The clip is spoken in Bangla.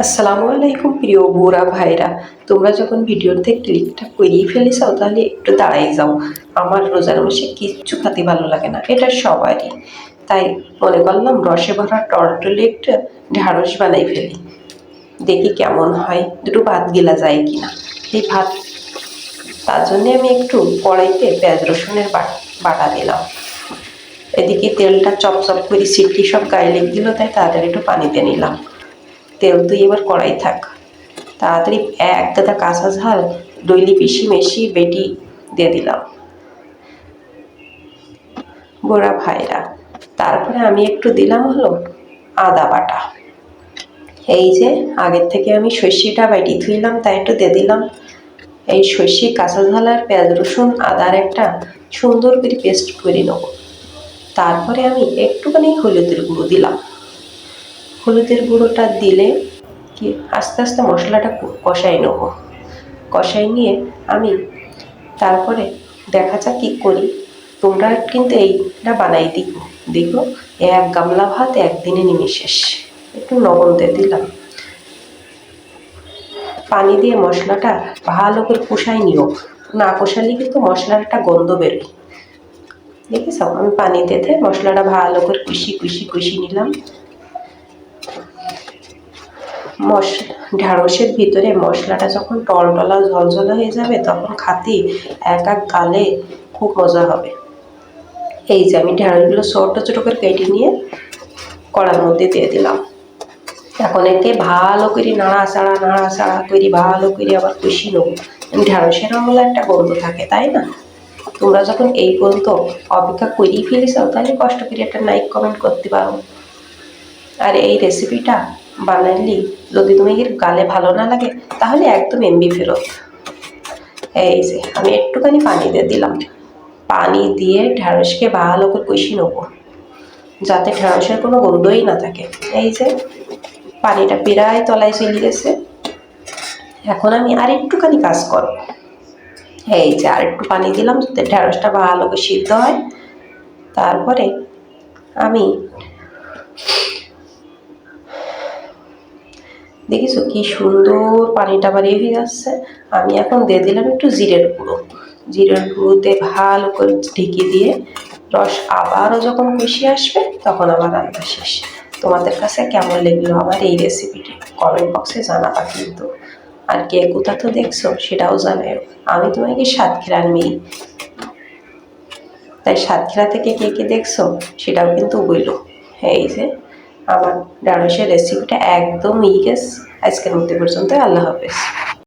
আসসালামু আলাইকুম প্রিয় বুড়া ভাইরা। তোমরা যখন ভিডিওতে ক্লিকটা করিয়ে ফেলেছাও, তাহলে একটু দাঁড়াই যাও। আমার রোজার মাসে কিচ্ছু খাতে ভালো লাগে না, এটা সবারই। তাই মনে করলাম রসে ভরা টলটলে একটা ঢ্যাঁড়স বানাই ফেলি। দেখি কেমন হয়, দুটো ভাত গেলা যায় কিনা। এই ভাত, তার জন্যে আমি একটু কড়াইতে পেঁয়াজ রসুনের বাট- দিলাম। এদিকে তেলটা চপচপ করে সিটি সব গায়ে লেগে দিল তাই তাড়াতাড়ি একটু পানিতে নিলাম। তেল তুই এবার কড়াই থাক। তাড়াতাড়ি এক গাদা কাঁচা ঝাল ডইলি পিসি মেশি বেটি দিয়ে দিলাম। বোরা ভাইরা, তারপরে আমি একটু দিলাম হলো আদা বাটা। এই যে আগের থেকে আমি সর্ষেটা বাটি ধুইলাম, তাই একটু দিয়ে দিলাম। এই সর্ষে, কাঁচা ঝাল আর পেঁয়াজ, রসুন, আদার একটা সুন্দর করে পেস্ট করে নেব। তারপরে আমি একটুখানি হলুদের গুঁড়ো দিলাম। হলুদের গুঁড়োটা দিলে কি আস্তে আস্তে মশলাটা কষাই নেব। কষাই নিয়ে আমি তারপরে দেখা যাক কী করি। তোমরা কিন্তু এইটা বানাই দিও দেখো, এক গামলা ভাত একদিনে নেমে শেষ। একটু লবণ দিয়ে দিলাম। পানি দিয়ে মশলাটা ভালো করে কষাই নিও। না কষালে কিন্তু মশলার একটা গন্ধ বেরোয়। দেখেছ? আমি পানি দিতে মশলাটা ভালো করে কুষি কুষি কুষি নিলাম। মশলা ঢ্যাঁড়সের ভিতরে মশলাটা যখন টলটলা ঝলঝলা হয়ে যাবে, তখন খাতে এক এক গালে খুব মজা হবে। এই যে আমি ঢ্যাঁড়সগুলো ছোটো ছোটো করে কেটে নিয়ে কড়ার মধ্যে দিয়ে দিলাম। এখন একে ভালো করে নাড়াচাড়া নাড়াচাড়া করে ভালো করে আবার কষি নেব। ঢ্যাঁড়সের আমলে একটা গন্ধ থাকে, তাই না? তোমরা যখন এই পর্যন্ত অপেক্ষা করেই ফেলেছ, তাহলে কষ্ট করে একটা লাইক কমেন্ট করতে পারো। আর এই রেসিপিটা বানালি যদি তুমি এর গালে ভালো না লাগে, তাহলে একদম এমবি ফেরত। এই যে, আমি একটুখানি পানি দিয়ে দিলাম। পানি দিয়ে ঢ্যাঁড়সকে ভালো করে কষি নেব, যাতে ঢ্যাঁড়সের কোনো গন্ধই না থাকে। এই যে, পানিটা প্রায় তলায় চলে গেছে। এখন আমি আর একটুখানি কাজ করব। এই যে, আর একটু পানি দিলাম যাতে ঢ্যাঁড়সটা ভালো করে সিদ্ধ হয়। তারপরে আমি দেখিছো কি সুন্দর পানিটা বাড়িয়ে হয়ে যাচ্ছে। আমি এখন দিয়ে দিলাম একটু জিরের গুঁড়ো। জিরের গুঁড়োতে ভালো করে ঢেকে দিয়ে রস আবারও যখন কষি আসবে, তখন আমার রান্না শেষ। তোমাদের কাছে কেমন লাগল আমার এই রেসিপিটি কমেন্ট বক্সে জানাবা কিন্তু। আর কে কোথা তো দেখছ সেটাও জানাও আমি তোমাকে সাতক্ষীরার মেয়ে। তাই সাতক্ষীরা থেকে কে কে দেখছ সেটাও কিন্তু বইলো এই যে আমার ঢ্যাঁড়সের রেসিপিটা একদম ইগেস আজকের মধ্যে পর্যন্ত আল্লাহ হাফেজ।